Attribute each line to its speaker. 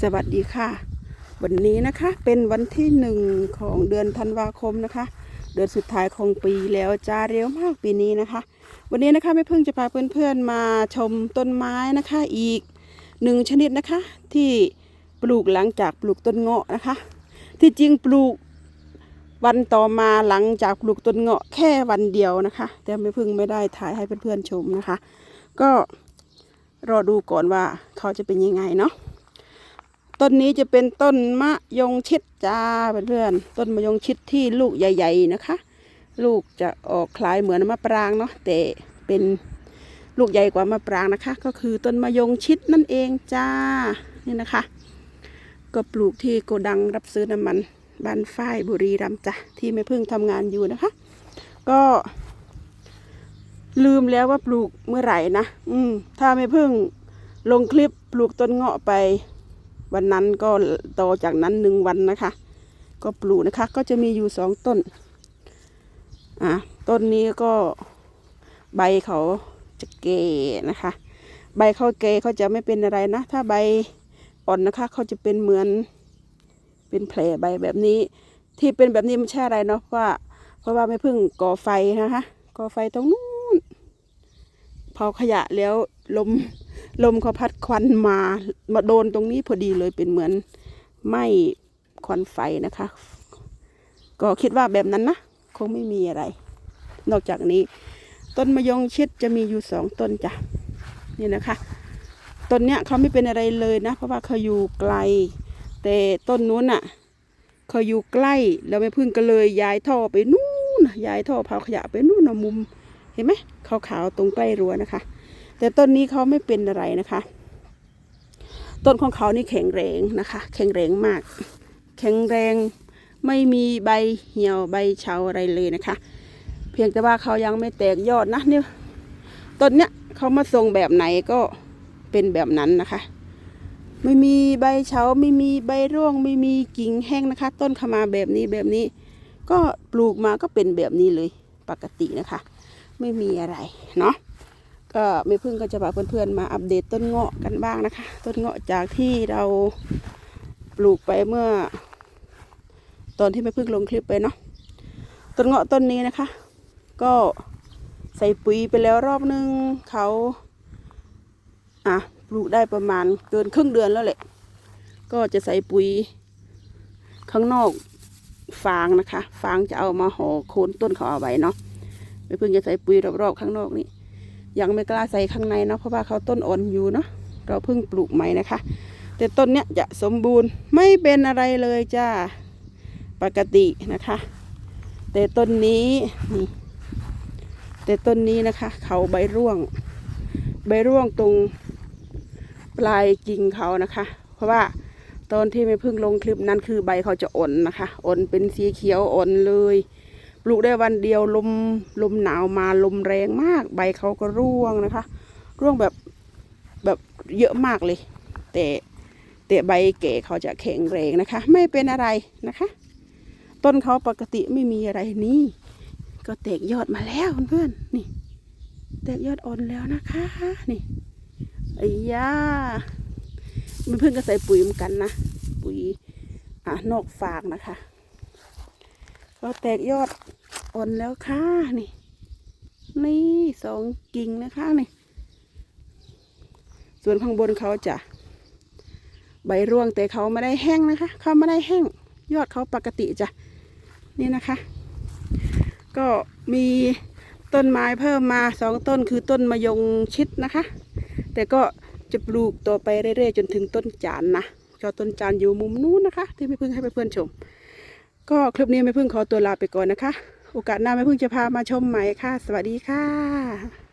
Speaker 1: สวัสดีค่ะ วันนี้นะคะเป็นวันที่หนึ่งของเดือนธันวาคมนะคะ เดือนสุดท้ายของปีแล้วจ้าเร็วมากปีนี้นะคะ วันนี้นะคะแม่พึ่งจะพาเพื่อนๆมาชมต้นไม้นะคะอีกหนึ่งชนิดนะคะที่ปลูกหลังจากปลูกต้นเงาะนะคะ ที่จริงปลูกวันต่อมาหลังจากปลูกต้นเงาะแค่วันเดียวนะคะ แต่แม่พึ่งไม่ได้ถ่ายให้เพื่อนๆชมนะคะ ก็รอดูก่อนว่าเขาจะเป็นยังไงเนาะ ต้นนี้จะเป็นต้นมะยงชิดจ้าเพื่อนๆต้นมะยงชิดที่ลูกใหญ่ ๆนะคะ ลูกจะออกคล้ายเหมือนมะปรางเนาะแต่เป็นลูกใหญ่กว่ามะปรางนะคะ ก็คือต้นมะยงชิดนั่นเองจ้านี่นะคะ ก็ปลูกที่โกดังรับซื้อน้ำมันบ้านฝ้ายบุรีรัมย์จ้ะที่แม่พึ่งทำงานอยู่นะคะ ก็ลืมแล้วว่าปลูกเมื่อไหร่นะ อืม ถ้าแม่พึ่งลงคลิปปลูกต้นเงาะไป วันนั้นก็ต่อจากนั้นหนึ่งวันนะคะ ก็ปลูกนะคะ ก็จะมีอยู่สองต้น อะต้นนี้ก็ใบเขาจะเกนะคะ ใบเขาเกเขาจะไม่เป็นอะไรนะ ถ้าใบอ่อนนะคะ เขาจะเป็นเหมือนเป็นแผลใบแบบนี้ ที่เป็นแบบนี้ไม่ใช่อะไรเนาะเพราะว่า เพราะว่าไม่พึ่งก่อไฟนะคะก่อไฟตรงนู้นเผาขยะแล้วลม ลมเขาพัดควันมา มาโดนตรงนี้พอดีเลยเป็นเหมือนไหม้ควันไฟนะคะ ก็คิดว่าแบบนั้นนะ คงไม่มีอะไร นอกจากนี้ ต้นมะยงชิดจะมีอยู่สองต้นจ้ะนี่นะคะ ต้นเนี้ยเขาไม่เป็นอะไรเลยนะ เพราะว่าเขาอยู่ไกล แต่ต้นนู้นน่ะเขาอยู่ใกล้แล้วแม่พึ่งก็เลยย้ายท่อไปนู่นย้ายท่อเผาขยะไปนู่นนะมุม เห็นไหมขาวๆตรงใกล้รั้วนะคะ แต่ต้นนี้เขาไม่เป็นอะไรนะคะ ต้นของเขานี่แข็งแรงนะคะ แข็งแรงมาก แข็งแรงไม่มีใบเหี่ยวใบเฉาอะไรเลยนะคะ เพียงแต่ว่าเขายังไม่แตกยอดนะเนี่ยต้นเนี้ยเขามาทรงแบบไหนก็เป็นแบบนั้นนะคะ ไม่มีใบเฉาไม่มีใบร่วง ไม่มีกิ่งแห้งนะคะ ต้นขามาแบบนี้แบบนี้ ก็ปลูกมาก็เป็นแบบนี้เลยปกตินะคะ ไม่มีอะไรเนาะ ก็แม่พึ่งก็จะพาเพื่อนๆมาอัปเดตต้นเงาะกันบ้างนะคะ ต้นเงาะจากที่เราปลูกไปเมื่อ ตอนที่แม่พึ่งลงคลิปไปเนาะต้นเงาะต้นนี้นะคะ ก็ใส่ปุ๋ยไปแล้วรอบนึงเขาอะปลูกได้ประมาณเกินครึ่งเดือนแล้วแหละ ก็จะใส่ปุ๋ยข้างนอกฟางนะคะ ฟางจะเอามาห่อโคนต้นเขาเอาไว้เนาะแม่พึ่งจะใส่ปุ๋ยรอบๆข้างนอกนี่ ยังไม่กล้าใส่ข้างในเนาะเพราะว่าเขาต้นอ่อนอยู่เนาะเราเพิ่งปลูกใหม่นะคะ แต่ต้นเนี้ยจะสมบูรณ์ไม่เป็นอะไรเลยจ้าปกตินะคะ แต่ต้นนี้นี่แต่ต้นนี้นะคะ เขาใบร่วง ใบร่วงตรงปลายกิ่งเขานะคะ เพราะว่าตอนที่ไม่เพิ่งลงคลิปนั้นคือใบเขาจะอ่อนนะคะอ่อนเป็นสีเขียวอ่อนเลย ลูกได้วันเดียวลมลมหนาวมาลมแรงมาก ใบเขาก็ร่วงนะคะ ร่วงแบบแบบเยอะมากเลย แต่แต่ใบเก๋เขาจะแข็งแรงนะคะ ไม่เป็นอะไรนะคะ ต้นเขาปกติไม่มีอะไรนี่ ก็แตกยอดมาแล้วเพื่อนๆนี่ แตกยอดอ่อนแล้วนะคะ นี่ไอ้ยามันเพิ่งก็ใส่ปุ๋ยเหมือนกันนะปุ๋ยอะนอกฝากนะคะ ก็แตกยอด อ่อนแล้วค่ะนี่ นี่สองกิ่งนะคะนี่ ส่วนข้างบนเขาจะใบร่วงแต่เขาไม่ได้แห้งนะคะเขาไม่ได้แห้ง ยอดเขาปกติจ้ะนี่นะคะ ก็มีต้นไม้เพิ่มมาสองต้นคือต้นมะยงชิดนะคะ แต่ก็จะปลูกต่อไปเรื่อยๆ จนถึงต้นจานนะก็ต้นจานอยู่มุมนู้นนะคะ ที่ไม่เพิ่งให้เพื่อนๆชม ก็คลิปนี้ไม่พึ่งขอตัวลาไปก่อนนะคะ โอกาสหน้าไม่พึ่งจะพามาชมใหม่ค่ะ สวัสดีค่ะ